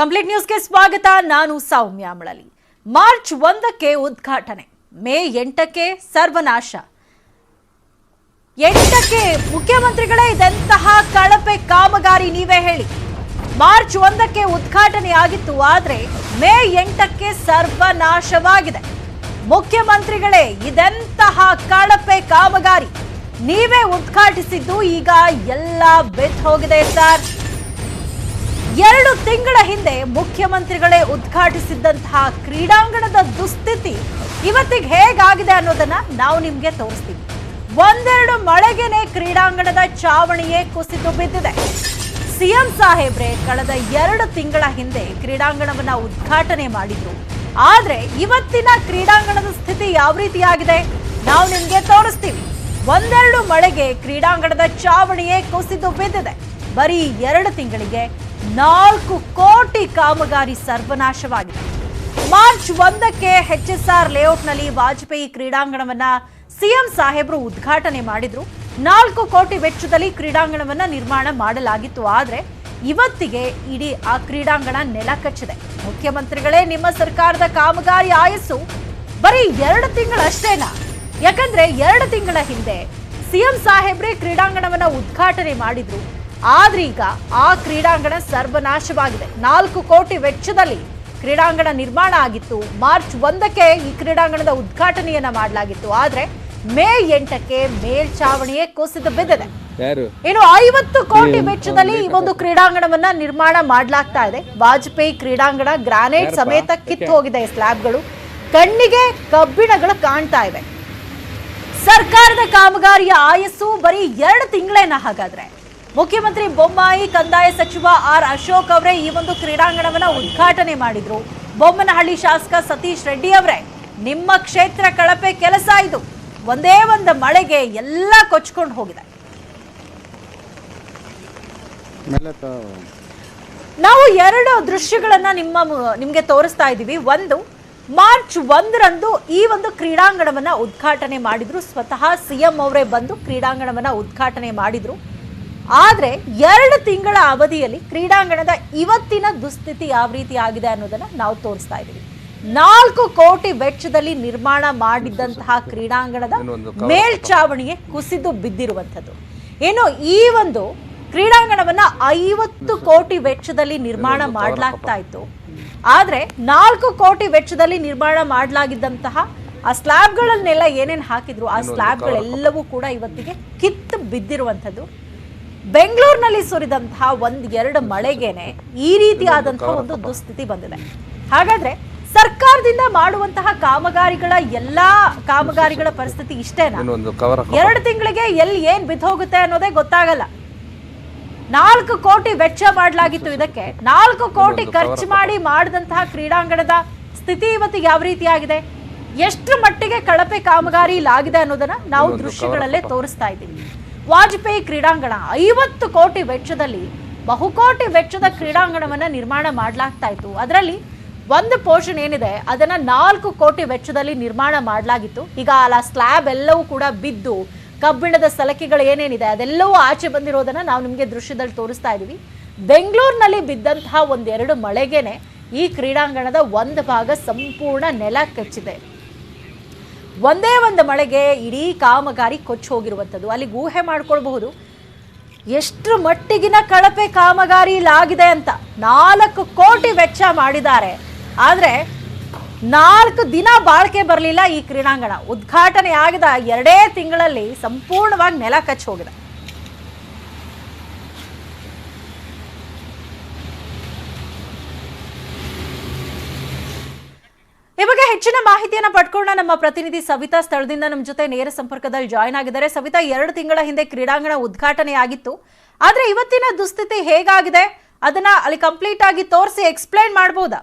Complete ನ್ಯೂಸ್ಗೆ ಸ್ವಾಗತ. ನಾನು ಸೌಮ್ಯ ಮಳಲಿ ಮಾರ್ಚ್ ಒಂದಕ್ಕೆ ಉದ್ಘಾಟನೆ. ಮೇ ಎಂಟಕ್ಕೆ ಸರ್ವನಾಶ. ಎಂಟಕ್ಕೆ ಮುಖ್ಯಮಂತ್ರಿಗಳೇ ಇದೆಂತಹ ಕಳಪೆ ಕಾಮಗಾರಿ ನೀವೇ ಹೇಳಿ. ಮಾರ್ಚ್ ಒಂದಕ್ಕೆ ಉದ್ಘಾಟನೆ ಆಗಿತ್ತು, ಆದರೆ ಮೇ ಎಂಟಕ್ಕೆ ಸರ್ವನಾಶವಾಗಿದೆ. ಮುಖ್ಯಮಂತ್ರಿಗಳೇ ಇದೆಂತಹ ಕಳಪೆ ಕಾಮಗಾರಿ ನೀವೇ ಉದ್ಘಾಟಿಸಿದ್ದು, ಈಗ ಎಲ್ಲ ಬೆತ್ ಹೋಗಿದೆ, ಸರ್. ಎರಡು ತಿಂಗಳ ಹಿಂದೆ ಮುಖ್ಯಮಂತ್ರಿಗಳೇ ಉದ್ಘಾಟಿಸಿದ್ದಂತಹ ಕ್ರೀಡಾಂಗಣದ ದುಸ್ಥಿತಿ ಇವತ್ತಿಗೆ ಹೇಗಾಗಿದೆ ಅನ್ನೋದನ್ನ ನಾವು ನಿಮ್ಗೆ ತೋರಿಸ್ತೀವಿ. ಒಂದೆರಡು ಮಳೆಗೆನೆ ಕ್ರೀಡಾಂಗಣದ ಚಾವಣಿಯೇ ಕುಸಿತು ಬಿದ್ದಿದೆ. ಸಿಎಂ ಸಾಹೇಬ್ರೆ ಕಳೆದ ಎರಡು ತಿಂಗಳ ಹಿಂದೆ ಕ್ರೀಡಾಂಗಣವನ್ನ ಉದ್ಘಾಟನೆ ಮಾಡಿದ್ರು. ಆದ್ರೆ ಇವತ್ತಿನ ಕ್ರೀಡಾಂಗಣದ ಸ್ಥಿತಿ ಯಾವ ರೀತಿಯಾಗಿದೆ ನಾವು ನಿಮ್ಗೆ ತೋರಿಸ್ತೀವಿ. ಒಂದೆರಡು ಮಳೆಗೆ ಕ್ರೀಡಾಂಗಣದ ಚಾವಣಿಯೇ ಕುಸಿದು ಬಿದ್ದಿದೆ. ಬರೀ ಎರಡು ತಿಂಗಳಿಗೆ ನಾಲ್ಕು ಕೋಟಿ ಕಾಮಗಾರಿ ಸರ್ವನಾಶವಾಗಿದೆ. ಮಾರ್ಚ್ ಒಂದಕ್ಕೆ ಎಚ್ ಎಸ್ ಆರ್ ಲೇಔಟ್ನಲ್ಲಿ ವಾಜಪೇಯಿ ಕ್ರೀಡಾಂಗಣವನ್ನ ಸಿಎಂ ಸಾಹೇಬರು ಉದ್ಘಾಟನೆ ಮಾಡಿದ್ರು. ನಾಲ್ಕು ಕೋಟಿ ವೆಚ್ಚದಲ್ಲಿ ಕ್ರೀಡಾಂಗಣವನ್ನ ನಿರ್ಮಾಣ ಮಾಡಲಾಗಿತ್ತು. ಆದ್ರೆ ಇವತ್ತಿಗೆ ಇಡೀ ಆ ಕ್ರೀಡಾಂಗಣ ನೆಲ ಕಚ್ಚಿದೆ. ಮುಖ್ಯಮಂತ್ರಿಗಳೇ ನಿಮ್ಮ ಸರ್ಕಾರದ ಕಾಮಗಾರಿ ಆಯಸ್ಸು ಬರೀ ಎರಡು ತಿಂಗಳಷ್ಟೇನಾ? ಯಾಕಂದ್ರೆ ಎರಡು ತಿಂಗಳ ಹಿಂದೆ ಸಿಎಂ ಸಾಹೇಬ್ರೆ ಕ್ರೀಡಾಂಗಣವನ್ನ ಉದ್ಘಾಟನೆ ಮಾಡಿದ್ರು. ಆದ್ರೆ ಈಗ ಆ ಕ್ರೀಡಾಂಗಣ ಸರ್ವನಾಶವಾಗಿದೆ. ನಾಲ್ಕು ಕೋಟಿ ವೆಚ್ಚದಲ್ಲಿ ಕ್ರೀಡಾಂಗಣ ನಿರ್ಮಾಣ ಆಗಿತ್ತು. ಮಾರ್ಚ್ ಒಂದಕ್ಕೆ ಈ ಕ್ರೀಡಾಂಗಣದ ಉದ್ಘಾಟನೆಯನ್ನ ಮಾಡಲಾಗಿತ್ತು. ಆದ್ರೆ ಮೇ ಎಂಟಕ್ಕೆ ಮೇಲ್ಚಾವಣಿಯೇ ಕುಸಿದು ಬಿದ್ದಿದೆ. ಇನ್ನು ಐವತ್ತು ಕೋಟಿ ವೆಚ್ಚದಲ್ಲಿ ಈ ಒಂದು ಕ್ರೀಡಾಂಗಣವನ್ನ ನಿರ್ಮಾಣ ಮಾಡಲಾಗ್ತಾ ಇದೆ. ವಾಜಪೇಯಿ ಕ್ರೀಡಾಂಗಣ ಗ್ರಾನೈಟ್ ಸಮೇತ ಕಿತ್ತು ಹೋಗಿದೆ ಸ್ಲ್ಯಾಬ್ಗಳು. ಕಣ್ಣಿಗೆ ಕಬ್ಬಿಣಗಳು ಕಾಣ್ತಾ ಇವೆ. ಸರ್ಕಾರದ ಕಾಮಗಾರಿಯ ಆಯಸ್ಸು ಬರೀ ಎರಡು ತಿಂಗಳೇನ ಹಾಗಾದ್ರೆ? ಮುಖ್ಯಮಂತ್ರಿ ಬೊಮ್ಮಾಯಿ ಕಂದಾಯ ಸಚಿವ ಆರ್ ಅಶೋಕ್ ಅವರೇ ಈ ಒಂದು ಕ್ರೀಡಾಂಗಣವನ್ನ ಉದ್ಘಾಟನೆ ಮಾಡಿದ್ರು. ಬೊಮ್ಮನಹಳ್ಳಿ ಶಾಸಕ ಸತೀಶ್ ರೆಡ್ಡಿ ಅವರೇ ನಿಮ್ಮ ಕ್ಷೇತ್ರ ಕಳಪೆ ಕೆಲಸ ಇದು. ಒಂದೇ ಒಂದು ಮಳೆಗೆ ಎಲ್ಲ ಕೊಚ್ಕೊಂಡು ಹೋಗಿದೆ. ನಾವು ಎರಡು ದೃಶ್ಯಗಳನ್ನ ನಿಮ್ಮ ನಿಮ್ಗೆ ತೋರಿಸ್ತಾ ಇದೀವಿ ಒಂದು ಮಾರ್ಚ್ ಒಂದರಂದು ಈ ಒಂದು ಕ್ರೀಡಾಂಗಣವನ್ನ ಉದ್ಘಾಟನೆ ಮಾಡಿದ್ರು. ಸ್ವತಃ ಸಿಎಂ ಅವರೇ ಬಂದು ಕ್ರೀಡಾಂಗಣವನ್ನ ಉದ್ಘಾಟನೆ ಮಾಡಿದ್ರು. ಆದ್ರೆ ಎರಡು ತಿಂಗಳ ಅವಧಿಯಲ್ಲಿ ಕ್ರೀಡಾಂಗಣದ ಇವತ್ತಿನ ದುಸ್ಥಿತಿ ಯಾವ ರೀತಿ ಆಗಿದೆ ಅನ್ನೋದನ್ನ ನಾವು ತೋರಿಸ್ತಾ ಇದ್ದೀವಿ. ನಾಲ್ಕು ಕೋಟಿ ವೆಚ್ಚದಲ್ಲಿ ನಿರ್ಮಾಣ ಮಾಡಿದ್ದಂತಹ ಕ್ರೀಡಾಂಗಣದ ಮೇಲ್ಚಾವಣಿಗೆ ಕುಸಿದು ಬಿದ್ದಿರುವಂಥದ್ದು. ಏನು ಈ ಒಂದು ಕ್ರೀಡಾಂಗಣವನ್ನ ಐವತ್ತು ಕೋಟಿ ವೆಚ್ಚದಲ್ಲಿ ನಿರ್ಮಾಣ ಮಾಡಲಾಗ್ತಾ ಇತ್ತು. ಆದ್ರೆ ನಾಲ್ಕು ಕೋಟಿ ವೆಚ್ಚದಲ್ಲಿ ನಿರ್ಮಾಣ ಮಾಡಲಾಗಿದ್ದಂತಹ ಆ ಸ್ಲ್ಯಾಬ್ಗಳನ್ನೆಲ್ಲ ಏನೇನು ಹಾಕಿದ್ರು ಆ ಸ್ಲ್ಯಾಬ್ಗಳೆಲ್ಲವೂ ಕೂಡ ಇವತ್ತಿಗೆ ಕಿತ್ತು ಬಿದ್ದಿರುವಂಥದ್ದು. ಬೆಂಗಳೂರಿನಲ್ಲಿ ಸುರಿದಂತಹ ಒಂದ್ ಎರಡು ಮಳೆಗೇನೆ ಈ ರೀತಿಯಾದಂತಹ ಒಂದು ದುಸ್ಥಿತಿ ಬಂದಿದೆ. ಹಾಗಾದ್ರೆ ಸರ್ಕಾರದಿಂದ ಮಾಡುವಂತಹ ಕಾಮಗಾರಿಗಳ ಎಲ್ಲಾ ಕಾಮಗಾರಿಗಳ ಪರಿಸ್ಥಿತಿ ಇಷ್ಟೇನಾ? ಎರಡು ತಿಂಗಳಿಗೆ ಎಲ್ಲಿ ಏನ್ ಬಿದ್ದೋಗುತ್ತೆ ಅನ್ನೋದೇ ಗೊತ್ತಾಗಲ್ಲ. ನಾಲ್ಕು ಕೋಟಿ ವೆಚ್ಚ ಮಾಡಲಾಗಿತ್ತು ಇದಕ್ಕೆ. ನಾಲ್ಕು ಕೋಟಿ ಖರ್ಚು ಮಾಡಿ ಮಾಡಿದಂತಹ ಕ್ರೀಡಾಂಗಣದ ಸ್ಥಿತಿ ಇವತ್ತು ಯಾವ ರೀತಿಯಾಗಿದೆ? ಎಷ್ಟು ಮಟ್ಟಿಗೆ ಕಳಪೆ ಕಾಮಗಾರಿ ಇಲ್ಲಾಗಿದೆ ಅನ್ನೋದನ್ನ ನಾವು ದೃಶ್ಯಗಳಲ್ಲೇ ತೋರಿಸ್ತಾ ಇದ್ದೀವಿ. ವಾಜಪೇಯಿ ಕ್ರೀಡಾಂಗಣ ಐವತ್ತು ಕೋಟಿ ವೆಚ್ಚದಲ್ಲಿ ಬಹುಕೋಟಿ ವೆಚ್ಚದ ಕ್ರೀಡಾಂಗಣವನ್ನು ನಿರ್ಮಾಣ ಮಾಡಲಾಗ್ತಾ ಇತ್ತು. ಅದರಲ್ಲಿ ಒಂದು ಪೋರ್ಷನ್ ಏನಿದೆ, ಅದನ್ನು ನಾಲ್ಕು ಕೋಟಿ ವೆಚ್ಚದಲ್ಲಿ ನಿರ್ಮಾಣ ಮಾಡಲಾಗಿತ್ತು. ಈಗ ಅಲ್ಲ ಸ್ಲ್ಯಾಬ್ ಎಲ್ಲವೂ ಕೂಡ ಬಿದ್ದು, ಕಬ್ಬಿಣದ ಸಲಕೆಗಳು ಏನೇನಿದೆ, ಅದೆಲ್ಲವೂ ಆಚೆ ಬಂದಿರೋದನ್ನು ನಾವು ನಿಮಗೆ ದೃಶ್ಯದಲ್ಲಿ ತೋರಿಸ್ತಾ ಇದ್ದೀವಿ ಬೆಂಗಳೂರಿನಲ್ಲಿ ಬಿದ್ದಂತಹ ಒಂದೆರಡು ಮಳೆಗೇನೆ ಈ ಕ್ರೀಡಾಂಗಣದ ಒಂದು ಭಾಗ ಸಂಪೂರ್ಣ ನೆಲ ಕಚ್ಚಿದೆ. ಒಂದೇ ಒಂದು ಮಳೆಗೆ ಇಡೀ ಕಾಮಗಾರಿ ಕೊಚ್ಚಿ ಹೋಗಿರುವಂಥದ್ದು. ಅಲ್ಲಿ ಊಹೆ ಮಾಡ್ಕೊಳ್ಬಹುದು. ಎಷ್ಟು ಮಟ್ಟಿಗಿನ ಕಳಪೆ ಕಾಮಗಾರಿ ಇಲ್ಲಾಗಿದೆ ಅಂತ ನಾಲ್ಕು ಕೋಟಿ ವೆಚ್ಚ ಮಾಡಿದ್ದಾರೆ. ಆದರೆ ನಾಲ್ಕು ದಿನ ಬಾಳ್ಕೆ ಬರಲಿಲ್ಲ ಈ ಕ್ರೀಡಾಂಗಣ. ಉದ್ಘಾಟನೆ ಆಗಿದ ಎರಡೇ ತಿಂಗಳಲ್ಲಿ ಸಂಪೂರ್ಣವಾಗಿ ನೆಲ ಕಚ್ಚಿ ಹೋಗಿದೆ. ಹೆಚ್ಚಿನ ಮಾಹಿತಿಯನ್ನ ಪಡ್ಕೊಂಡ ನಮ್ಮ ಪ್ರತಿನಿಧಿ ಸವಿತಾ ಸ್ಥಳದಿಂದ ನಮ್ಮ ಜೊತೆ ನೇರ ಸಂಪರ್ಕದಲ್ಲಿ ಜಾಯ್ನ್ ಆಗಿದ್ದಾರೆ. ಸವಿತಾ, ಎರಡು ತಿಂಗಳ ಹಿಂದೆ ಕ್ರೀಡಾಂಗಣ ಉದ್ಘಾಟನೆ ಆಗಿತ್ತು ಆದ್ರೆ ಇವತ್ತಿನ ದುಸ್ಥಿತಿ ಹೇಗಾಗಿದೆ? ಅದನ್ನ ಅಲ್ಲಿ ಕಂಪ್ಲೀಟ್ ಆಗಿ ತೋರಿಸಿ ಎಕ್ಸ್ಪ್ಲೈನ್ ಮಾಡಬಹುದಾ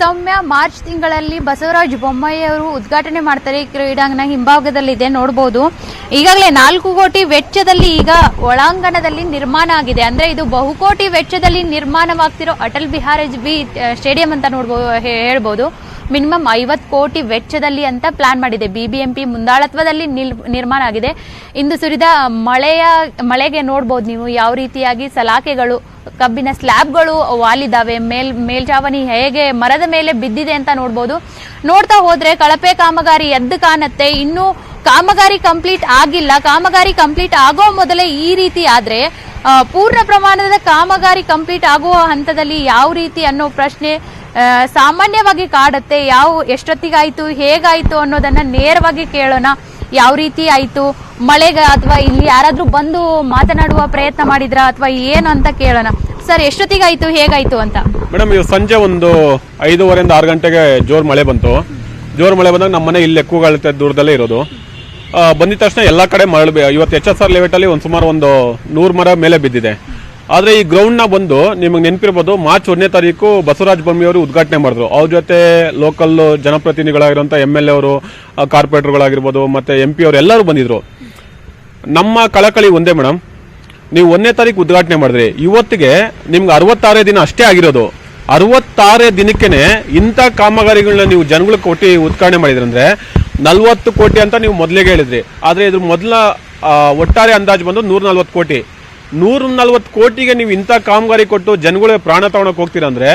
ಸೌಮ್ಯ, ಮಾರ್ಚ್ ತಿಂಗಳಲ್ಲಿ ಬಸವರಾಜ್ ಬೊಮ್ಮಯ್ಯವರು ಉದ್ಘಾಟನೆ ಮಾಡ್ತಾರೆ. ಈ ಕ್ರೀಡಾಂಗಣ ಹಿಂಭಾಗದಲ್ಲಿದೆ ನೋಡಬಹುದು ಈಗಾಗಲೇ ನಾಲ್ಕು ಕೋಟಿ ವೆಚ್ಚದಲ್ಲಿ ಈಗ ಒಳಾಂಗಣದಲ್ಲಿ ನಿರ್ಮಾಣ ಆಗಿದೆ. ಅಂದ್ರೆ ಇದು ಬಹುಕೋಟಿ ವೆಚ್ಚದಲ್ಲಿ ನಿರ್ಮಾಣವಾಗ್ತಿರೋ ಅಟಲ್ ಬಿಹಾರಿ ಬಿ ಸ್ಟೇಡಿಯಂ ಅಂತ ನೋಡ್ಬೋದು ಹೇಳ್ಬೋದು. ಮಿನಿಮಮ್ ಐವತ್ತು ಕೋಟಿ ವೆಚ್ಚದಲ್ಲಿ ಅಂತ ಪ್ಲಾನ್ ಮಾಡಿದೆ. ಬಿಬಿಎಂಪಿ ಮುಂದಾಳತ್ವದಲ್ಲಿ ನಿರ್ಮಾಣ ಆಗಿದೆ. ಇಂದು ಸುರಿದ ಮಳೆಯ, ಮಳೆಗೆ ನೋಡ್ಬೋದು ನೀವು ಯಾವ ರೀತಿಯಾಗಿ ಸಲಾಕೆಗಳು, ಕಬ್ಬಿನ ಸ್ಲ್ಯಾಬ್ಗಳು ವಾಲಿದಾವೆ ಮೇಲ್, ಮೇಲ್ಚಾವಣಿ ಹೇಗೆ ಮರದ ಮೇಲೆ ಬಿದ್ದಿದೆ ಅಂತ ನೋಡ್ಬೋದು. ನೋಡ್ತಾ ಹೋದ್ರೆ ಕಳಪೆ ಕಾಮಗಾರಿ ಎದ್ದು ಕಾಣತ್ತೆ. ಇನ್ನು ಕಾಮಗಾರಿ ಕಂಪ್ಲೀಟ್ ಆಗಿಲ್ಲ. ಕಾಮಗಾರಿ ಕಂಪ್ಲೀಟ್ ಆಗೋ ಮೊದಲೇ ಈ ರೀತಿ ಆದ್ರೆ ಪೂರ್ಣ ಪ್ರಮಾಣದ ಕಾಮಗಾರಿ ಕಂಪ್ಲೀಟ್ ಆಗುವ ಹಂತದಲ್ಲಿ ಯಾವ ರೀತಿ ಅನ್ನೋ ಪ್ರಶ್ನೆ ಸಾಮಾನ್ಯವಾಗಿ ಕಾಡುತ್ತೆ, ಯಾವ ಎಷ್ಟೊತ್ತಿಗಾಯ್ತು, ಹೇಗಾಯ್ತು ಅನ್ನೋದನ್ನ ನೇರವಾಗಿ ಕೇಳೋಣ. ಯಾವ ರೀತಿ ಆಯ್ತು, ಮಳೆಗ ಅಥವಾ ಇಲ್ಲಿ ಯಾರಾದ್ರೂ ಬಂದು ಮಾತನಾಡುವ ಪ್ರಯತ್ನ ಮಾಡಿದ್ರ ಅಥವಾ ಏನು ಅಂತ ಕೇಳೋಣ. ಸರ್, ಎಷ್ಟೊತ್ತಿಗಾಯ್ತು, ಹೇಗಾಯ್ತು ಅಂತ? ಮೇಡಮ್ ಇವ್ ಸಂಜೆ ಒಂದು ಐದೂವರೆಯಿಂದ ಆರು ಗಂಟೆಗೆ ಜೋರು ಮಳೆ ಬಂತು. ಜೋರು ಮಳೆ ಬಂದಾಗ ನಮ್ಮ ಮನೆ ಇಲ್ಲಿ ಕೂಗಾಳುತ್ತೆ ದೂರದಲ್ಲೇ ಇರೋದು. ಬಂದಿದ ತಕ್ಷಣ ಎಲ್ಲ ಕಡೆ ಮರಳು ಬಿ- ಇವತ್ತು ಎಚ್ ಎಸ್ ಆರ್ ಲೆವೆಟಲ್ಲಿ ಒಂದು ಸುಮಾರು ಒಂದು ನೂರು ಮರ ಮೇಲೆ ಬಿದ್ದಿದೆ. ಆದರೆ ಈ ಗ್ರೌಂಡ್ನ ಬಂದು ನಿಮಗೆ ನೆನಪಿರ್ಬೋದು, ಮಾರ್ಚ್ ಒಂದನೇ ತಾರೀಕು ಬಸವರಾಜ ಬೊಮ್ಮಿಯವರು ಉದ್ಘಾಟನೆ ಮಾಡಿದ್ರು. ಅವ್ರ ಜೊತೆ ಲೋಕಲ್ ಜನಪ್ರತಿನಿಧಿಗಳಾಗಿರುವಂಥ ಎಂ ಎಲ್ ಎ ಅವರು ಕಾರ್ಪೊರೇಟರ್ಗಳಾಗಿರ್ಬೋದು, ಮತ್ತು ಎಂ ಪಿ ಅವರು ಎಲ್ಲರೂ ಬಂದಿದ್ರು. ನಮ್ಮ ಕಳಕಳಿ ಒಂದೇ ಮೇಡಮ್ ನೀವು ಒಂದನೇ ತಾರೀಕು ಉದ್ಘಾಟನೆ ಮಾಡಿದ್ರಿ. ಇವತ್ತಿಗೆ ನಿಮ್ಗೆ ಅರವತ್ತಾರೇ ದಿನ ಅಷ್ಟೇ ಆಗಿರೋದು. ಅರವತ್ತಾರೇ ದಿನಕ್ಕೇನೆ ಇಂಥ ಕಾಮಗಾರಿಗಳನ್ನ ನೀವು ಜನಗಳಿಗೆ ಕೋಟಿ ಉದ್ಘಾಟನೆ ಮಾಡಿದ್ರಂದ್ರೆ ನಲ್ವತ್ತು ಕೋಟಿ ಅಂತ ನೀವು ಮೊದಲಿಗೆ ಹೇಳಿದ್ರಿ. ಆದರೆ ಇದ್ರ ಮೊದಲ ಒಟ್ಟಾರೆ ಅಂದಾಜು ಬಂದು ನೂರ ನಲ್ವತ್ತು ಕೋಟಿ. ನೂರ ನಲ್ವತ್ತು ಕೋಟಿಗೆ ನೀವು ಇಂಥ ಕಾಮಗಾರಿ ಕೊಟ್ಟು ಜನಗಳಿಗೆ ಪ್ರಾಣ ತಗೊಳಕ್ ಹೋಗ್ತೀರಾ ಅಂದ್ರೆ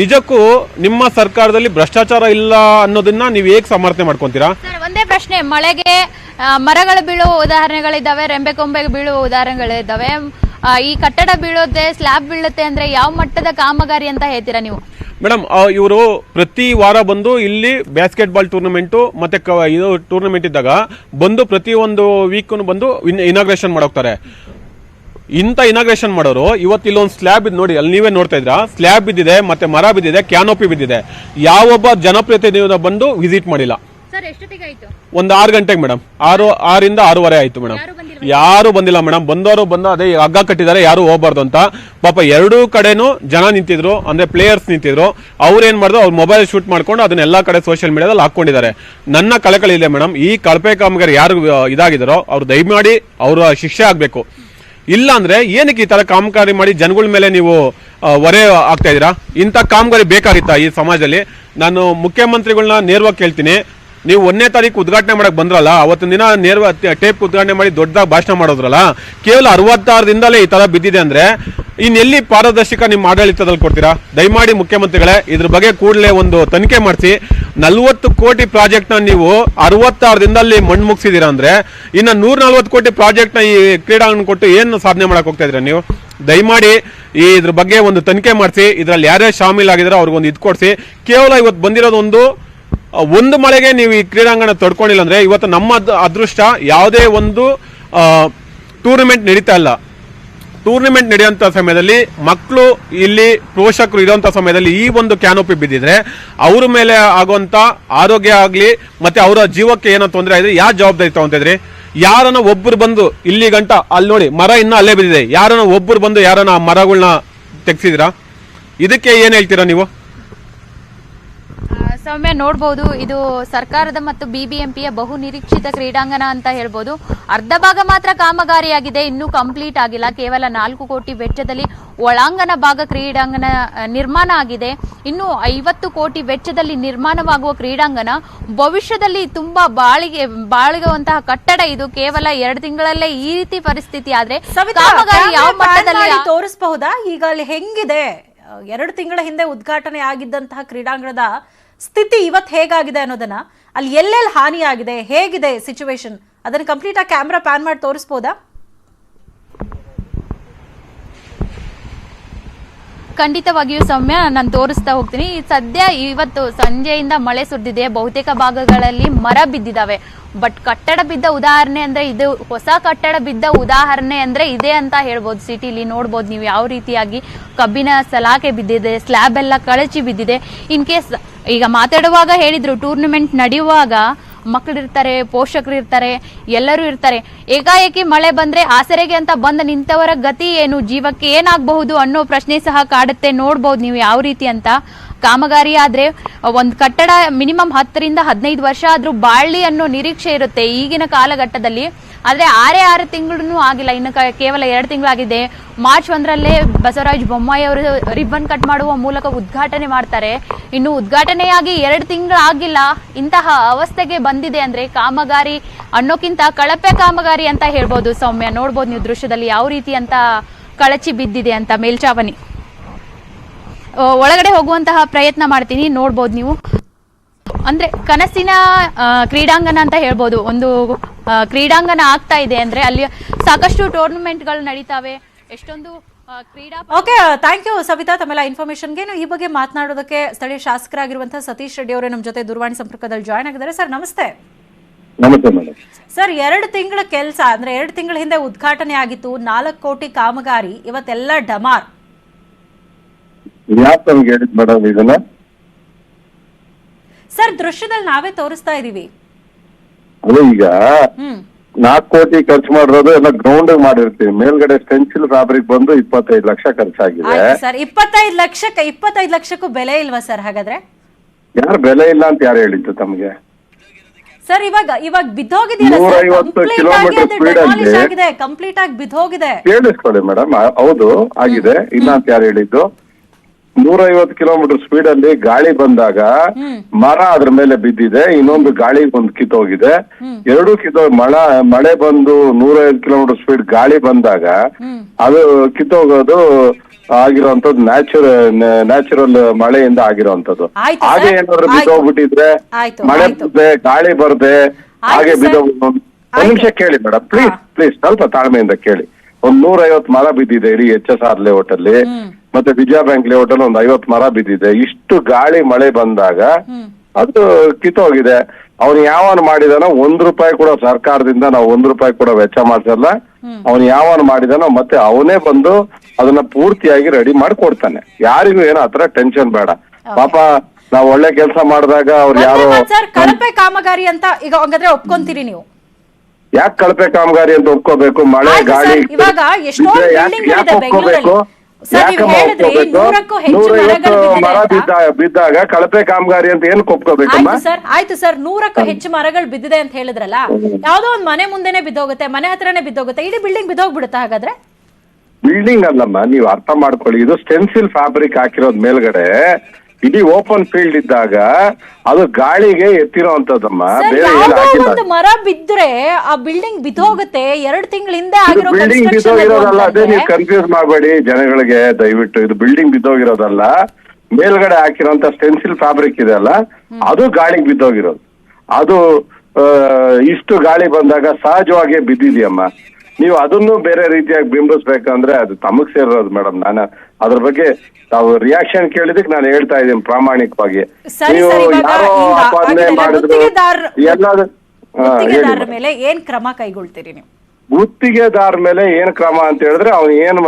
ನಿಜಕ್ಕೂ ನಿಮ್ಮ ಸರ್ಕಾರದಲ್ಲಿ ಭ್ರಷ್ಟಾಚಾರ ಇಲ್ಲ ಅನ್ನೋದನ್ನ ನೀವು ಹೇಗೆ ಸಮರ್ಥನೆ ಮಾಡ್ಕೊಂತೀರಾ? ಒಂದೇ ಪ್ರಶ್ನೆ. ಮಳೆಗೆ ಮರಗಳು ಬೀಳುವ ಉದಾಹರಣೆಗಳಿದ್ದಾವೆ ರೆಂಬೆ ಕೊಂಬೆಗೆ ಬೀಳುವ ಉದಾಹರಣೆಗಳಿದ್ದಾವೆ. ಈ ಕಟ್ಟಡ ಬೀಳುತ್ತೆ ಸ್ಲ್ಯಾಬ್ ಬೀಳುತ್ತೆ ಅಂದ್ರೆ ಯಾವ ಮಟ್ಟದ ಕಾಮಗಾರಿ ಅಂತ ಹೇಳ್ತೀರಾ ನೀವು? ಮೇಡಮ್ ಇವರು ಪ್ರತಿ ವಾರ ಬಂದು ಇಲ್ಲಿ ಬ್ಯಾಸ್ಕೆಟ್ ಬಾಲ್ ಟೂರ್ನಮೆಂಟು ಮತ್ತೆ ಇದು ಟೂರ್ನಮೆಂಟ್ ಇದ್ದಾಗ ಬಂದು ಪ್ರತಿ ಒಂದು ವೀಕ್ ಬಂದು ಇನಾಗ್ರೇಷನ್ ಮಾಡೋಗ್ತಾರೆ ಇಂಥ ಇನಾಗ್ರೇಷನ್ ಮಾಡೋರು ಇವತ್ತು ಇಲ್ಲೊಂದು ಸ್ಲ್ಯಾಬ್ ಇದೆ ನೋಡಿ ಅಲ್ಲಿ ನೀವೇ ನೋಡ್ತಾ ಇದ್ರ ಸ್ಲ್ಯಾಬ್ ಬಿದ್ದಿದೆ ಮತ್ತೆ ಮರ ಬಿದ್ದಿದೆ ಕ್ಯಾನೋಪಿ ಬಿದ್ದಿದೆ. ಯಾವೊಬ್ಬ ಜನಪ್ರಿಯತೆ ಬಂದು ವಿಸಿಟ್ ಮಾಡಿಲ್ಲ. ಒಂದು ಆರು ಗಂಟೆಗೆ ಮೇಡಮ್ ಆರು ಆರಿಂದ ಆರೂವರೆ ಆಯ್ತು ಮೇಡಮ್ ಯಾರು ಬಂದಿಲ್ಲ ಮೇಡಮ್ ಬಂದವರು ಬಂದ ಅದೇ ಹಗ್ಗ ಕಟ್ಟಿದ್ದಾರೆ ಯಾರು ಹೋಗ್ಬಾರ್ದು ಅಂತ. ಪಾಪ ಎರಡೂ ಕಡೆನೂ ಜನ ನಿಂತಿದ್ರು ಅಂದ್ರೆ ಪ್ಲೇಯರ್ಸ್ ನಿಂತಿದ್ರು. ಅವ್ರು ಏನ್ ಮಾಡಿದ್ರು ಅವ್ರ ಮೊಬೈಲ್ ಶೂಟ್ ಮಾಡ್ಕೊಂಡು ಅದನ್ನ ಎಲ್ಲಾ ಕಡೆ ಸೋಷಿಯಲ್ ಮೀಡಿಯಾದಲ್ಲಿ ಹಾಕೊಂಡಿದ್ದಾರೆ ನನ್ನ ಕಳಕಳಿ ಇದೆ ಮೇಡಮ್ ಈ ಕಳಪೆ ಕಾಮಗಾರಿ ಯಾರು ಇದಾಗಿದ್ರು ಅವ್ರು ದಯಮಾಡಿ ಅವರ ಶಿಕ್ಷೆ ಆಗ್ಬೇಕು. ಇಲ್ಲ ಅಂದ್ರೆ ಏನಕ್ಕೆ ಈ ತರ ಕಾಮಗಾರಿ ಮಾಡಿ ಜನಗಳ ಮೇಲೆ ನೀವು ಹೊರೆ ಆಗ್ತಾ ಇದೀರಾ ಇಂಥ ಕಾಮಗಾರಿ ಬೇಕಾಗಿತ್ತಾ ಈ ಸಮಾಜದಲ್ಲಿ? ನಾನು ಮುಖ್ಯಮಂತ್ರಿಗಳನ್ನ ನೇರವಾಗಿ ಕೇಳ್ತೀನಿ. ನೀವು ಒಂದನೇ ತಾರೀಕು ಉದ್ಘಾಟನೆ ಮಾಡಕ್ಕೆ ಬಂದ್ರಲ್ಲ, ಅವತ್ತಿನ ದಿನ ನೇರ ಟೇಪ್ ಉದ್ಘಾಟನೆ ಮಾಡಿ ದೊಡ್ಡದಾಗಿ ಭಾಷಣ ಮಾಡೋದ್ರಲ್ಲ, ಕೇವಲ ಅರವತ್ತಾರು ದಿನದಲ್ಲೇ ಈ ತರ ಬಿದ್ದಿದೆ ಅಂದ್ರೆ ಇನ್ನೆಲ್ಲಿ ಪಾರದರ್ಶಕ ನಿಮ್ಮ ಆಡಳಿತದಲ್ಲಿ ಕೊಡ್ತೀರಾ? ದಯಮಾಡಿ ಮುಖ್ಯಮಂತ್ರಿಗಳೇ, ಇದ್ರ ಬಗ್ಗೆ ಕೂಡಲೇ ಒಂದು ತನಿಖೆ ಮಾಡಿಸಿ ನಲ್ವತ್ತು ಕೋಟಿ ಪ್ರಾಜೆಕ್ಟ್ನ ನೀವು ಅರವತ್ತಾರು ದಿನದಲ್ಲಿ ಮಣ್ಣು ಮುಗಿಸಿದೀರಾ ಅಂದ್ರೆ ಇನ್ನ ನೂರ ನಲ್ವತ್ತು ಕೋಟಿ ಪ್ರಾಜೆಕ್ಟ್ನ ಈ ಕ್ರೀಡಾಂಗಣ ಕೊಟ್ಟು ಏನು ಸಾಧನೆ ಮಾಡಕ್ ಹೋಗ್ತಾ ನೀವು? ದಯಮಾಡಿ ಈ ಇದ್ರ ಬಗ್ಗೆ ಒಂದು ತನಿಖೆ ಮಾಡಿಸಿ, ಇದ್ರಲ್ಲಿ ಯಾರೇ ಶಾಮೀಲ್ ಆಗಿದಾರೋ ಅವ್ರಿಗೊಂದು ಇದು ಕೊಡಿಸಿ. ಕೇವಲ ಇವತ್ತು ಬಂದಿರೋದು ಒಂದು ಒಂದು ಮಳೆಗೆ ನೀವು ಈ ಕ್ರೀಡಾಂಗಣ ತಡ್ಕೊಂಡಿಲ್ಲ ಅಂದ್ರೆ ಇವತ್ತು ನಮ್ಮ ಅದೃಷ್ಟ ಯಾವುದೇ ಒಂದು ಟೂರ್ನಮೆಂಟ್ ನಡೀತಾ ಇಲ್ಲ. ಟೂರ್ನಮೆಂಟ್ ನಡೆಯುವಂಥ ಸಮಯದಲ್ಲಿ ಮಕ್ಕಳು ಇಲ್ಲಿ ಪೋಷಕರು ಇರುವಂಥ ಸಮಯದಲ್ಲಿ ಈ ಒಂದು ಕ್ಯಾನೋಪಿ ಬಿದ್ದಿದ್ರೆ ಅವ್ರ ಮೇಲೆ ಆಗುವಂಥ ಆರೋಗ್ಯ ಆಗಲಿ ಮತ್ತೆ ಅವರ ಜೀವಕ್ಕೆ ಏನೋ ತೊಂದರೆ ಆದ್ರೆ ಯಾವ ಜವಾಬ್ದಾರಿ ತಗೊಂತಿದ್ರಿ ಯಾರನ್ನ ಒಬ್ಬರು ಬಂದು ಇಲ್ಲಿ ಗಂಟ ಅಲ್ಲಿ ನೋಡಿ ಮರ ಇನ್ನೂ ಅಲ್ಲೇ ಬಿದ್ದಿದೆ. ಯಾರನ್ನ ಒಬ್ಬರು ಬಂದು ಯಾರನ್ನ ಮರಗಳನ್ನ ತೆಗ್ಸಿದಿರಾ ಇದಕ್ಕೆ ಏನು ಹೇಳ್ತೀರಾ ನೀವು? ಸೌಮ್ಯ ನೋಡ್ಬೋದು ಇದು ಸರ್ಕಾರದ ಮತ್ತು ಬಿಬಿಎಂಪಿಯ ಬಹು ನಿರೀಕ್ಷಿತ ಕ್ರೀಡಾಂಗಣ ಅಂತ ಹೇಳ್ಬೋದು. ಅರ್ಧ ಭಾಗ ಮಾತ್ರ ಕಾಮಗಾರಿಯಾಗಿದೆ ಇನ್ನೂ ಕಂಪ್ಲೀಟ್ ಆಗಿಲ್ಲ. ಕೇವಲ ನಾಲ್ಕು ಕೋಟಿ ವೆಚ್ಚದಲ್ಲಿ ಒಳಾಂಗಣ ಭಾಗ ಕ್ರೀಡಾಂಗಣ ನಿರ್ಮಾಣ ಆಗಿದೆ. ಇನ್ನು ಐವತ್ತು ಕೋಟಿ ವೆಚ್ಚದಲ್ಲಿ ನಿರ್ಮಾಣವಾಗುವ ಕ್ರೀಡಾಂಗಣ ಭವಿಷ್ಯದಲ್ಲಿ ತುಂಬಾ ಬಾಳಿಗೆ ಬಾಳಿಗುವಂತಹ ಕಟ್ಟಡ ಇದು. ಕೇವಲ ಎರಡು ತಿಂಗಳಲ್ಲೇ ಈ ರೀತಿ ಪರಿಸ್ಥಿತಿ ಆದ್ರೆ ಕಾಮಗಾರಿ ಯಾವ ಮಟ್ಟದಲ್ಲಿ ತೋರಿಸಬಹುದಾ? ಈಗ ಅಲ್ಲಿ ಹೆಂಗಿದೆ? ಎರಡು ತಿಂಗಳ ಹಿಂದೆ ಉದ್ಘಾಟನೆ ಆಗಿದ್ದಂತಹ ಕ್ರೀಡಾಂಗಣದ ಸ್ಥಿತಿ ಇವತ್ತು ಹೇಗಾಗಿದೆ ಅನ್ನೋದನ್ನ ಅಲ್ಲಿ ಎಲ್ಲೆಲ್ಲಿ ಹಾನಿಯಾಗಿದೆ, ಹೇಗಿದೆ ಸಿಚುವೇಶನ್ ಅದನ್ನ ಕಂಪ್ಲೀಟ್ ಆಗಿ ಕ್ಯಾಮ್ರಾ ಪ್ಯಾನ್ ಮಾಡಿ ತೋರಿಸ್ಬೋದಾ? ಖಂಡಿತವಾಗಿಯೂ ಸೌಮ್ಯ, ನಾನು ತೋರಿಸ್ತಾ ಹೋಗ್ತೀನಿ. ಸದ್ಯ ಇವತ್ತು ಸಂಜೆಯಿಂದ ಮಳೆ ಸುರಿದಿದೆ. ಬಹುತೇಕ ಭಾಗಗಳಲ್ಲಿ ಮರ ಬಿದ್ದಿದಾವೆ. ಬಟ್ ಕಟ್ಟಡ ಬಿದ್ದ ಉದಾಹರಣೆ ಅಂದ್ರೆ ಇದು ಹೊಸ ಕಟ್ಟಡ ಬಿದ್ದ ಉದಾಹರಣೆ ಅಂದ್ರೆ ಇದೆ ಅಂತ ಹೇಳ್ಬೋದು ಸಿಟಿಲಿ. ನೋಡ್ಬೋದು ನೀವು ಯಾವ ರೀತಿಯಾಗಿ ಕಬ್ಬಿನ ಸಲಾಕೆ ಬಿದ್ದಿದೆ ಸ್ಲ್ಯಾಬ್ ಎಲ್ಲ ಕಳಚಿ ಬಿದ್ದಿದೆ. ಇನ್ ಕೇಸ್ ಈಗ ಮಾತಾಡುವಾಗ ಹೇಳಿದ್ರು ಟೂರ್ನಮೆಂಟ್ ನಡೆಯುವಾಗ ಮಕ್ಕಳಿರ್ತಾರೆ ಪೋಷಕರು ಇರ್ತಾರೆ ಎಲ್ಲರೂ ಇರ್ತಾರೆ. ಏಕಾಏಕಿ ಮಳೆ ಬಂದ್ರೆ ಆಸರೆಗೆ ಅಂತ ಬಂದ ನಿಂತವರ ಗತಿ ಏನು, ಜೀವಕ್ಕೆ ಏನಾಗಬಹುದು ಅನ್ನೋ ಪ್ರಶ್ನೆ ಸಹ ಕಾಡುತ್ತೆ. ನೋಡ್ಬೋದು ನೀವು ಯಾವ ರೀತಿ ಅಂತ. ಕಾಮಗಾರಿ ಆದ್ರೆ ಒಂದು ಕಟ್ಟಡ ಮಿನಿಮಮ್ ಹತ್ತರಿಂದ ಹದಿನೈದು ವರ್ಷ ಆದ್ರೂ ಬಾಳ್ಲಿ ಅನ್ನೋ ನಿರೀಕ್ಷೆ ಇರುತ್ತೆ ಈಗಿನ ಕಾಲಘಟ್ಟದಲ್ಲಿ. ಆದ್ರೆ ಆರೇ ಆರು ತಿಂಗಳೂ ಆಗಿಲ್ಲ. ಇನ್ನು ಕೇವಲ ಎರಡು ತಿಂಗಳಾಗಿದೆ. ಮಾರ್ಚ್ ಒಂದರಲ್ಲೇ ಬಸವರಾಜ ಬೊಮ್ಮಾಯಿ ಅವರು ರಿಬ್ಬನ್ ಕಟ್ ಮಾಡುವ ಮೂಲಕ ಉದ್ಘಾಟನೆ ಮಾಡ್ತಾರೆ. ಇನ್ನು ಉದ್ಘಾಟನೆಯಾಗಿ ಎರಡು ತಿಂಗಳು ಆಗಿಲ್ಲ. ಇಂತಹ ಅವಸ್ಥೆಗೆ ಬಂದಿದೆ ಅಂದ್ರೆ ಕಾಮಗಾರಿ ಅನ್ನೋಕ್ಕಿಂತ ಕಳಪೆ ಕಾಮಗಾರಿ ಅಂತ ಹೇಳ್ಬೋದು ಸೌಮ್ಯ. ನೋಡ್ಬೋದು ನೀವು ದೃಶ್ಯದಲ್ಲಿ ಯಾವ ರೀತಿ ಅಂತ ಕಳಚಿ ಬಿದ್ದಿದೆ ಅಂತ ಮೇಲ್ಚಾವಣಿ. ಒಳಗಡೆ ಹೋಗುವಂತಹ ಪ್ರಯತ್ನ ಮಾಡ್ತೀನಿ. ನೋಡ್ಬೋದು ನೀವು. ಅಂದ್ರೆ ಕನಸಿನ ಕ್ರೀಡಾಂಗಣ ಅಂತ ಹೇಳ್ಬೋದು. ಒಂದು ಕ್ರೀಡಾಂಗಣ ಆಗ್ತಾ ಇದೆ ಅಂದ್ರೆ ಅಲ್ಲಿ ಸಾಕಷ್ಟು ಟೂರ್ನಮೆಂಟ್ಗಳು ನಡೀತಾವೆ. ಎಷ್ಟೊಂದು ಕ್ರೀಡಾ ಓಕೆ ಥ್ಯಾಂಕ್ ಯು ಸವಿತಾ. ತಮ್ಮೆಲ್ಲ ಇನ್ಫಾರ್ಮೇಶನ್ಗೆ ಈ ಬಗ್ಗೆ ಮಾತನಾಡೋದಕ್ಕೆ ಸ್ಥಳೀಯ ಶಾಸಕರಾಗಿರುವಂತಹ ಸತೀಶ್ ರೆಡ್ಡಿ ಅವರೇ ನಮ್ಮ ಜೊತೆ ದೂರವಾಣಿ ಸಂಪರ್ಕದಲ್ಲಿ ಜಾಯ್ನ್ ಆಗಿದ್ದಾರೆ. ಸರ್ ನಮಸ್ತೆ. ಸರ್ ಎರಡು ತಿಂಗಳ ಕೆಲಸ ಅಂದ್ರೆ ಎರಡು ತಿಂಗಳ ಹಿಂದೆ ಉದ್ಘಾಟನೆ ಆಗಿತ್ತು. ನಾಲ್ಕು ಕೋಟಿ ಕಾಮಗಾರಿ ಇವತ್ತೆಲ್ಲ ಡಮಾರ್. ಯಾಕೆ ನಮ್ಗೆ ಹೇಳಿದ್ ಮೇಡಮ್ ಇದನ್ನ? ಸರ್ ದೃಶ್ಯದಲ್ಲಿ ನಾವೇ ತೋರಿಸ್ತಾ ಇದೀವಿ. ಅದು ಈಗ ಹ್ಮ್. ನಾಲ್ಕು ಕೋಟಿ ಖರ್ಚು ಮಾಡಿರೋದು ಎಲ್ಲ ಗ್ರೌಂಡ್ ಮಾಡಿರ್ತೀವಿ. ಮೇಲ್ಗಡೆ ಸ್ಟೆನ್ಸಿಲ್ ಫ್ಯಾಬ್ರಿಕ್ ಬಂದು ಇಪ್ಪತ್ತೈದು ಲಕ್ಷ ಖರ್ಚಾಗಿದೆ. ಆಯ್ತು ಸರ್ ಇಪ್ಪತ್ತೈದು ಲಕ್ಷಕ್ಕೆ ಇಪ್ಪತ್ತೈದು ಲಕ್ಷಕ್ಕೂ ಬೆಲೆ ಇಲ್ವಾ ಸರ್ ಹಾಗಾದ್ರೆ? ಯಾರು ಬೆಲೆ ಇಲ್ಲ ಅಂತ ಯಾರು ಹೇಳಿದ್ದು ತಮಗೆ? ಸರ್ ಇವಾಗ ಇವಾಗ ಬಿದ್ದೋಗಿದೆಯಲ್ಲ ಸರ್? 150 ಕಂಪ್ಲೀಟ್ ಆಗಿ ಅದು speed ಅಲ್ಲಿ- demolish ಆಗಿದೆ. ಕಂಪ್ಲೀಟ್ ಆಗಿ ಬಿದ್ದೋಗಿದೆ. ಕೇಳಿಸ್ಕೊಳ್ಳಿ ಮೇಡಮ್. ಹೌದು ಆಗಿದೆ. ಇಲ್ಲ ಅಂತ ಯಾರು ಹೇಳಿದ್ದು? ನೂರೈವತ್ತು ಕಿಲೋಮೀಟರ್ ಸ್ಪೀಡ್ ಅಲ್ಲಿ ಗಾಳಿ ಬಂದಾಗ ಮರ ಅದ್ರ ಮೇಲೆ ಬಿದ್ದಿದೆ ಇನ್ನೊಂದು ಗಾಳಿ ಒಂದು ಕಿತ್ತೋಗಿದೆ. ಎರಡು ಕಿತ್ತೋ ಮಳೆ ಮಳೆ ಬಂದು ನೂರೈವತ್ತು ಕಿಲೋಮೀಟರ್ ಸ್ಪೀಡ್ ಗಾಳಿ ಬಂದಾಗ ಅದು ಕಿತ್ತೋಗೋದು ಆಗಿರೋಂಥದ್ದು ನ್ಯಾಚುರಲ್ ನ್ಯಾಚುರಲ್ ಮಳೆಯಿಂದ ಆಗಿರೋಂಥದ್ದು. ಹಾಗೆ ಏನಾದ್ರು. ಬಿದ್ದೋಗ್ಬಿಟ್ಟಿದ್ರೆ ಮಳೆ. ಬರ್ದೆ ಗಾಳಿ ಬರ್ದೆ ಹಾಗೆ ಬಿದ್ದೋಗ ಬಿದ್ದೋಗ್ಬಿಟ್ಟು ಒಂದ್ ನಿಮಿಷ ಕೇಳಿ ಮೇಡಮ್ ಪ್ಲೀಸ್ ಪ್ಲೀಸ್ ಸ್ವಲ್ಪ ತಾಳ್ಮೆಯಿಂದ ಕೇಳಿ. ಒಂದ್ ನೂರ ಐವತ್ ಮರ ಬಿದ್ದಿದೆ ಇಡೀ ಎಚ್ ಎಸ್ ಆರ್ ಲೇಔಟ್ ಅಲ್ಲಿ. ಮತ್ತೆ ವಿಜಯ ಬ್ಯಾಂಕ್ ಲೇಔಟ್ ಅಲ್ಲಿ ಒಂದು ಐವತ್ ಮರ ಬಿದ್ದಿದೆ. ಇಷ್ಟು ಗಾಳಿ ಮಳೆ ಬಂದಾಗ ಅದು ಕಿತ್ತೋಗಿದೆ. ಅವನು ಯಾವನ್ ಮಾಡಿದಾನೋ ಒಂದ್ ರೂಪಾಯಿ ಕೂಡ ಸರ್ಕಾರದಿಂದ ನಾವು ಒಂದ್ ರೂಪಾಯಿ ಕೂಡ ವೆಚ್ಚ ಮಾಡ್ಸಲ್ಲ. ಅವನ್ ಯಾವನ್ ಮಾಡಿದಾನೋ ಮತ್ತೆ ಅವನೇ ಬಂದು ಅದನ್ನ ಪೂರ್ತಿಯಾಗಿ ರೆಡಿ ಮಾಡ್ಕೊಡ್ತಾನೆ. ಯಾರಿಗೂ ಏನೋ ಆತರ ಟೆನ್ಷನ್ ಬೇಡ. ಪಾಪ ನಾವ್ ಒಳ್ಳೆ ಕೆಲಸ ಮಾಡಿದಾಗ ಅವ್ರು ಯಾರು ಕಳಪೆ ಕಾಮಗಾರಿ ಅಂತ ಈಗ ಹಂಗಾದ್ರೆ ಒಪ್ಕೊಂತೀರಿ ನೀವು? ಯಾಕೆ ಕಳಪೆ ಕಾಮಗಾರಿ ಅಂತ ಒಪ್ಕೋಬೇಕು? ಮಳೆ ಗಾಳಿ ಇವಾಗ ಎಷ್ಟೋ ಬಿಲ್ಡಿಂಗ್ ಒಪ್ಕೋಬೇಕು ಬೆಂಗಳೂರಲ್ಲಿ. ಮರ ಬಿದ್ದಾಗ ಕಳಪೆ ಕಾಮಗಾರಿ ಅಂತ ಏನ್ ಒಪ್ಕೋಬೇಕಮ್ಮ? ಸರ್ ಆಯ್ತು ಸರ್. ನೂರಕ್ಕೂ ಹೆಚ್ಚು ಮರಗಳು ಬಿದ್ದಿದೆ ಅಂತ ಹೇಳಿದ್ರಲ್ಲ ಯಾವ್ದೋ ಒಂದ್ ಮನೆ ಮುಂದೆನೆ ಬಿದ್ದೋಗುತ್ತೆ ಮನೆ ಹತ್ರನೇ ಬಿದ್ದೋಗುತ್ತೆ ಇಡೀ ಬಿಲ್ಡಿಂಗ್ ಬಿದ್ದೋಗ್ಬಿಡುತ್ತೆ ಹಾಗಾದ್ರೆ? ಬಿಲ್ಡಿಂಗ್ ಅಲ್ಲಮ್ಮ ನೀವು ಅರ್ಥ ಮಾಡ್ಕೊಳ್ಳಿ. ಇದು ಸ್ಟೆನ್ಸಿಲ್ ಫ್ಯಾಬ್ರಿಕ್ ಹಾಕಿರೋದ್ ಮೇಲ್ಗಡೆ ಇಡೀ ಓಪನ್ ಫೀಲ್ಡ್ ಇದ್ದಾಗ ಅದು ಗಾಳಿಗೆ ಎತ್ತಿರೋಂತದಮ್ಮ ಸರ್ ಬೇರೆ ಏನು ಯಾವ್ದೋ ಹಾಕಿಲ್ಲ ಒಂದು ಮರ ಬಿದ್ರೆ ಆ ಬಿಲ್ಡಿಂಗ್ ಬಿದ್ದೋಗುತ್ತೆ? ಎರಡು ತಿಂಗಳ ಹಿಂದೆ ಇದು ಆಗಿರೋ ಬಿಲ್ಡಿಂಗ್ construction ಬಿದ್ದೋಗಿರೋದಲ್ಲ ಅದೇ ನೀವು ಅಂತಂದ್ರೆ- ಕನ್ಫ್ಯೂಸ್ ಮಾಡಬೇಡಿ ಜನಗಳಿಗೆ ದಯವಿಟ್ಟು. ಇದು ಬಿಲ್ಡಿಂಗ್ ಬಿದ್ದೋಗಿರೋದಲ್ಲ ಮೇಲ್ಗಡೆ ಹಾಕಿರೋಂತ ಸ್ಟೆನ್ಸಿಲ್ ಫ್ಯಾಬ್ರಿಕ್ ಇದೆ ಅಲ್ಲ ಅದು ಗಾಳಿಗೆ ಬಿದ್ದೋಗಿರೋದು. ಅದು ಆ, ಇಷ್ಟು ಗಾಳಿ ಬಂದಾಗ ಸಹಜವಾಗಿ ಬಿದ್ದಿದೆಯಮ್ಮ. ನೀವು ಅದನ್ನು ಬೇರೆ ರೀತಿಯಾಗಿ ಬಿಂಬಿಸ್ಬೇಕಂದ್ರೆ ಅದು ತಮಗ್ ಸೇರೋದು ಮೇಡಮ್. ನಾನು ಅದ್ರ ಬಗ್ಗೆ ತಾವು ರಿಯಾಕ್ಷನ್ ಕೇಳಿದಕ್ಕೆ ನಾನು ಹೇಳ್ತಾ ಇದ್ದೀನಿ ಪ್ರಾಮಾಣಿಕವಾಗಿ. ನೀವು ಯಾರೋ ಆಗಿದೆಲ್ಲ ಮಾಡಿದ್ರು ಎಲ್ಲಾದ್ರು ಗುತ್ತಿಗೆದಾರರ ಮೇಲೆ ಏನ್ ಕ್ರಮ ಕೈಗೊಳ್ತೀರಿ ನೀವು? ಗುತ್ತಿಗೆದಾರ ಮೇಲೆ ಏನ್ ಕ್ರಮ ಅಂತ ಹೇಳಿದ್ರೆ ಅವ್ನು ಏನ್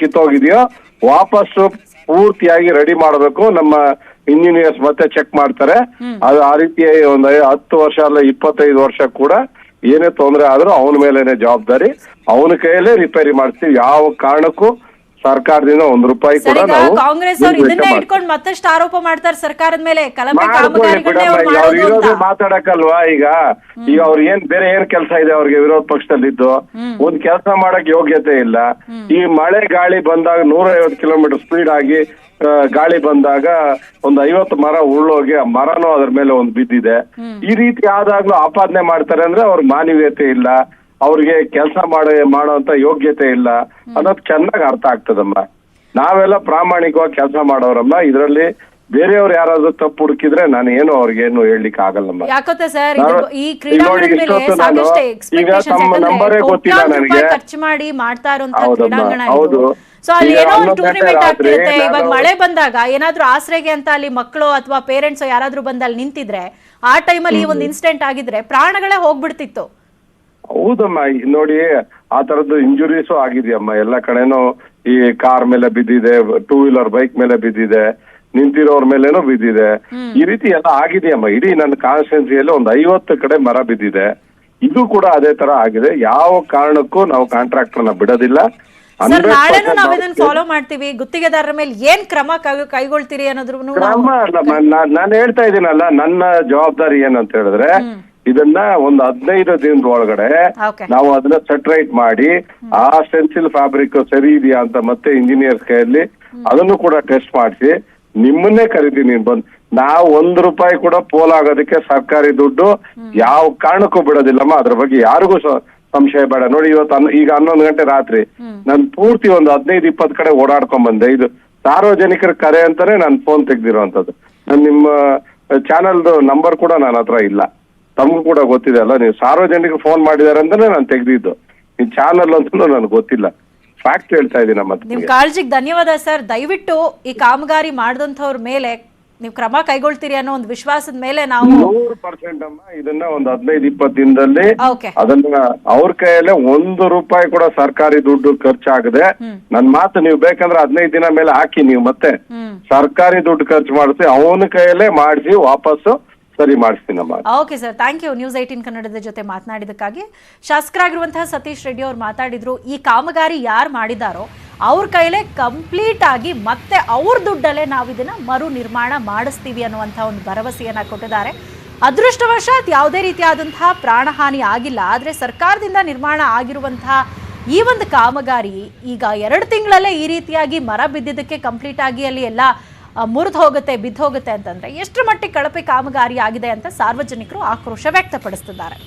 ಕಿತ್ತೋಗಿದೆಯೋ ವಾಪಸ್ಸು ಪೂರ್ತಿಯಾಗಿ ರೆಡಿ ಮಾಡಬೇಕು. ನಮ್ಮ ಇಂಜಿನಿಯರ್ಸ್ ಮತ್ತೆ ಚೆಕ್ ಮಾಡ್ತಾರೆ. ಅದು ಆ ರೀತಿ ಒಂದ್ ಹತ್ತು ವರ್ಷ ಅಲ್ಲ ಇಪ್ಪತ್ತೈದು ವರ್ಷ ಕೂಡ ಏನೇ ತೊಂದರೆ ಆದ್ರೂ ಅವನ ಮೇಲೇನೆ ಜವಾಬ್ದಾರಿ. ಅವನ ಕೈಯಲ್ಲೇ ರಿಪೇರಿ ಮಾಡ್ತೀವಿ ಯಾವ ಕಾರಣಕ್ಕೂ ಸರ್ಕಾರದಿಂದ ಒಂದ್ ರೂಪಾಯಿ ಕೂಡ ಸರ್ ಈಗ ನಾವು ಕಾಂಗ್ರೆಸ್ ಅವ್ರು ಮಾಡ್ತೀವಿ. ಇಟ್ಕೊಂಡು ಮತ್ತಷ್ಟು ಆರೋಪ ಮಾಡ್ತಾರೆ ಸರ್ಕಾರದ ಮೇಲೆ. ಮಾತಾಡಕಲ್ವಾ ಮಾಡ್ಕೊಳ್ಳಿ ಕಾಮಗಾರಿಗಳನ್ನೇ ಅವ್ರು ಬಿಡಮ್ಮ, ಅವ್ರು ಮಾಡೋದು ಇರೋದೇ ಅಂತ. ಮಾತಾಡಕ್ಕಲ್ವಾ ಈಗ? ಈಗ ಅವ್ರ ಏನ್ ಬೇರೆ ಏನ್ ಕೆಲಸ ಇದೆ ಅವ್ರಿಗೆ ವಿರೋಧ ಪಕ್ಷದಲ್ಲಿ ಇದ್ದು ಒಂದ್ ಕೆಲಸ ಮಾಡಕ್ ಯೋಗ್ಯತೆ ಇಲ್ಲ. ಈ ಮಳೆ ಗಾಳಿ ಬಂದಾಗ ನೂರ ಐವತ್ತು ಕಿಲೋಮೀಟರ್ ಸ್ಪೀಡ್ ಆಗಿ ಆ, ಗಾಳಿ ಬಂದಾಗ ಒಂದ್ ಐವತ್ತು ಮರ ಉರುಳೋಗಿ ಆ ಮರನೂ ಅದ್ರ ಮೇಲೆ ಒಂದ್ ಬಿದ್ದಿದೆ. ಈ ರೀತಿ ಆದಾಗ್ಲೂ ಆಪಾದನೆ ಮಾಡ್ತಾರೆ ಅಂದ್ರೆ ಅವ್ರ ಮಾನವೀಯತೆ ಇಲ್ಲ. ಅವ್ರಿಗೆ ಕೆಲಸ ಮಾಡೋ ಮಾಡೋಂತ ಯೋಗ್ಯತೆ ಇಲ್ಲ. ಅನ್ನೋದು ಚೆನ್ನಾಗಿ ಅರ್ಥ ಆಗ್ತದಮ್ಮ. ನಾವೆಲ್ಲ ಪ್ರಾಮಾಣಿಕವಾಗಿ ಕೆಲಸ ಮಾಡೋರಮ್ಮ. ಇದರಲ್ಲಿ ಬೇರೆಯವ್ರು ಯಾರಾದ್ರೂ ತಪ್ಪು ಹುಡುಕಿದ್ರೆ ನಾನು ಏನು ಅವ್ರಿಗೇನು ಹೇಳಲಿಕ್ಕೆ ಆಗಲ್ಲಮ್ಮ. ಯಾಕೋತೆ ಸರ್? ಈ ನನಗೆ. ಖರ್ಚು ಮಾಡಿ ಮಾಡ್ತಾ ಇರುವಂತಹ ಕ್ರೀಡಾಂಗಣ ಹೌದು. ಸೊ ಅಲ್ಲಿ ಏನೋ ಒಂದು ಟೂರ್ನಿಮೆಂಟ್ ಆಗ್ತಿರುತ್ತೆ. ಇವಾಗ ಮಳೆ ಬಂದಾಗ ಏನಾದ್ರೂ ಆಸರೆಗೆ ಅಂತ ಅಲ್ಲಿ ಮಕ್ಕಳು ಅಥವಾ ಪೇರೆಂಟ್ಸ್ ಯಾರಾದ್ರೂ ಬಂದ ಅಲ್ಲಿ ನಿಂತಿದ್ರೆ ಆ ಟೈಮಲ್ಲಿ ಈ ಒಂದು ಇನ್ಸಿಡೆಂಟ್ ಆಗಿದ್ರೆ ಪ್ರಾಣಗಳೇ ಹೋಗ್ಬಿಡ್ತಿತ್ತು. ಹೌದಮ್ಮ ನೋಡಿ ಆ ತರದ್ದು ಇಂಜುರೀಸು ಆಗಿದೆಯಮ್ಮ. ಎಲ್ಲ ಕಡೆನೂ ಈ ಕಾರ್ ಮೇಲೆ ಬಿದ್ದಿದೆ ಟೂ ವೀಲರ್ ಬೈಕ್ ಮೇಲೆ ಬಿದ್ದಿದೆ ನಿಂತಿರೋರ್ ಮೇಲೇನೋ ಬಿದ್ದಿದೆ. ಈ ರೀತಿ ಎಲ್ಲ ಆಗಿದೆಯಮ್ಮ. ಇಡೀ ನನ್ನ ಕಾನ್ಸ್ಟಿಟ್ಯೂನ್ಸಿಯಲ್ಲಿ ಒಂದ್ ಐವತ್ತು ಕಡೆ ಮರ ಬಿದ್ದಿದೆ. ಇದು ಕೂಡ ಅದೇ ತರ ಆಗಿದೆ. ಯಾವ ಕಾರಣಕ್ಕೂ ನಾವು ಕಾಂಟ್ರಾಕ್ಟರ್ನ ಬಿಡೋದಿಲ್ಲ. ಸರ್ ನಾಳೆನೂ ನಾವ್ ಇದನ್ನ ಫಾಲೋ ಮಾಡ್ತೀವಿ. ಗುತ್ತಿಗೆದಾರರ ಮೇಲೆ ಏನ್ ಕ್ರಮ ಕೈ- ಕೈಗೊಳ್ತೀರಿ ಅನ್ನೋದ್ರ ಕ್ರಮ ಅಲ್ಲ ನಾನು ಹೇಳ್ತಾ ಇದ್ದೀನಲ್ಲ ನನ್ನ ಜವಾಬ್ದಾರಿ ಏನಂತ ಹೇಳಿದ್ರೆ ಇದನ್ನ ಒಂದು ಹದಿನೈದು ದಿನದ ಒಳಗಡೆ ನಾವು ಅದನ್ನ ಸೆಟ್ರೈಟ್ ಮಾಡಿ ಆ ಸ್ಟೆನ್ಸಿಲ್ ಫ್ಯಾಬ್ರಿಕ್ ಸರಿ ಇದೆಯಾ ಅಂತ ಮತ್ತೆ ಇಂಜಿನಿಯರ್ಸ್ ಕೈಯಲ್ಲಿ ಅದನ್ನು ಕೂಡ ಟೆಸ್ಟ್ ಮಾಡಿಸಿ ನಿಮ್ಮನ್ನೇ ಕರಿತೀನಿ ಬಂದ್. ನಾವು ಒಂದ್ ರೂಪಾಯಿ ಕೂಡ ಪೋಲ್ ಆಗೋದಕ್ಕೆ ಸರ್ಕಾರಿ ದುಡ್ಡು ಯಾವ ಕಾರಣಕ್ಕೂ ಬಿಡೋದಿಲ್ಲಮ್ಮ. ಅದ್ರ ಬಗ್ಗೆ ಯಾರಿಗೂ ಸಂಶಯ ಬೇಡ. ನೋಡಿ ಇವತ್ತು ಈಗ ಹನ್ನೊಂದು ಗಂಟೆ ರಾತ್ರಿ. ನಾನು ಪೂರ್ತಿ ಒಂದು ಹದಿನೈದು ಇಪ್ಪತ್ತು ಕಡೆ ಓಡಾಡ್ಕೊಂಡ್ ಬಂದೆ. ಇದು ಸಾರ್ವಜನಿಕರ ಕರೆ ಅಂತಾನೆ ನಾನು ಫೋನ್ ತೆಗ್ದಿರೋಂಥದ್ದು. ನಾನು ನಿಮ್ಮ ಚಾನಲ್ದು ನಂಬರ್ ಕೂಡ ನನ್ನ ಹತ್ರ ಇಲ್ಲ. ತಮಗೂ ಕೂಡ ಗೊತ್ತಿದೆ ಅಲ್ಲ ನೀವು ಸಾರ್ವಜನಿಕ ಫೋನ್ ಮಾಡಿದಾರೆ ಅಂತಾನೆ ನಾನು ತೆಗೆದಿದ್ದು. ನಿಮ್ ಚಾನಲ್ ಅಂತ ನನಗೆ ಗೊತ್ತಿಲ್ಲ. ಫ್ಯಾಕ್ಟ್ ಹೇಳ್ತಾ ಇದ್ದೀನಿ ಮತ್ತೆ ನಿಮ್ ಕಾಳಜಿಗೆ ಧನ್ಯವಾದ ಸರ್. ದಯವಿಟ್ಟು ಈ ಕಾಮಗಾರಿ ಮಾಡಿದಂಥವ್ರ ಮೇಲೆ ನೀವು ಕ್ರಮ ಕೈಗೊಳ್ತೀರಿ ಅನ್ನೋ ಒಂದು ವಿಶ್ವಾಸದ ಮೇಲೆ ನಾವು ನೂರು ಪರ್ಸೆಂಟ್ ಅಮ್ಮ ಇದನ್ನ ಒಂದು ಹದಿನೈದು ಇಪ್ಪತ್ತು ದಿನದಲ್ಲಿ ಅದನ್ನ ಅವ್ರ ಕೈಯಲ್ಲೇ ಒಂದು ರೂಪಾಯಿ ಕೂಡ ಸರ್ಕಾರಿ ದುಡ್ಡು ಖರ್ಚಾಗದೆ ನನ್ ಮಾತು ನೀವು ಬೇಕಂದ್ರೆ ಹದಿನೈದು ದಿನ ಮೇಲೆ ಹಾಕಿ ನೀವು ಮತ್ತೆ ಸರ್ಕಾರಿ ದುಡ್ಡು ಖರ್ಚು ಮಾಡಿಸಿ ಅವನ ಕೈಯಲ್ಲೇ ಮಾಡಿಸಿ ವಾಪಸ್ಸು ಸರಿ ಮಾಡಿಸ್ತೀನಮ್ಮ okay sir thank you news eighteen ಕನ್ನಡದ ಜೊತೆ ಮಾತನಾಡಿದಕ್ಕಾಗಿ ಶಾಸಕರಾಗಿರುವಂತಹ ಸತೀಶ್ ರೆಡ್ಡಿ ಅವರು ಮಾತಾಡಿದ್ರು, ಈ ಕಾಮಗಾರಿ ಯಾರು ಮಾಡಿದಾರೋ ಅವ್ರ ಕೈಲೇ ಕಂಪ್ಲೀಟ್ ಆಗಿ ಮತ್ತೆ ಅವ್ರ ದುಡ್ಡಲ್ಲೇ ನಾವು ಇದನ್ನ ಮರು ನಿರ್ಮಾಣ ಮಾಡಿಸ್ತೀವಿ ಅನ್ನುವಂಥ ಒಂದು ಭರವಸೆಯನ್ನ ಕೊಟ್ಟಿದ್ದಾರೆ. ಅದೃಷ್ಟವಶಾತ್ ಯಾವುದೇ ರೀತಿಯಾದಂತಹ ಪ್ರಾಣಹಾನಿ ಆಗಿಲ್ಲ. ಆದರೆ ಸರ್ಕಾರದಿಂದ ನಿರ್ಮಾಣ ಆಗಿರುವಂತಹ ಈ ಒಂದು ಕಾಮಗಾರಿ ಈಗ ಎರಡು ತಿಂಗಳಲ್ಲೇ ಈ ರೀತಿಯಾಗಿ ಮರ ಬಿದ್ದಿದ್ದಕ್ಕೆ ಕಂಪ್ಲೀಟ್ ಆಗಿ ಅಲ್ಲಿ ಎಲ್ಲ ಮುರಿದು ಹೋಗುತ್ತೆ ಬಿದ್ದೋಗುತ್ತೆ ಅಂತಂದ್ರೆ ಎಷ್ಟು ಮಟ್ಟಿಗೆ ಕಳಪೆ ಕಾಮಗಾರಿ ಆಗಿದೆ ಅಂತ ಸಾರ್ವಜನಿಕರು ಆಕ್ರೋಶ ವ್ಯಕ್ತಪಡಿಸುತ್ತಿದ್ದಾರೆ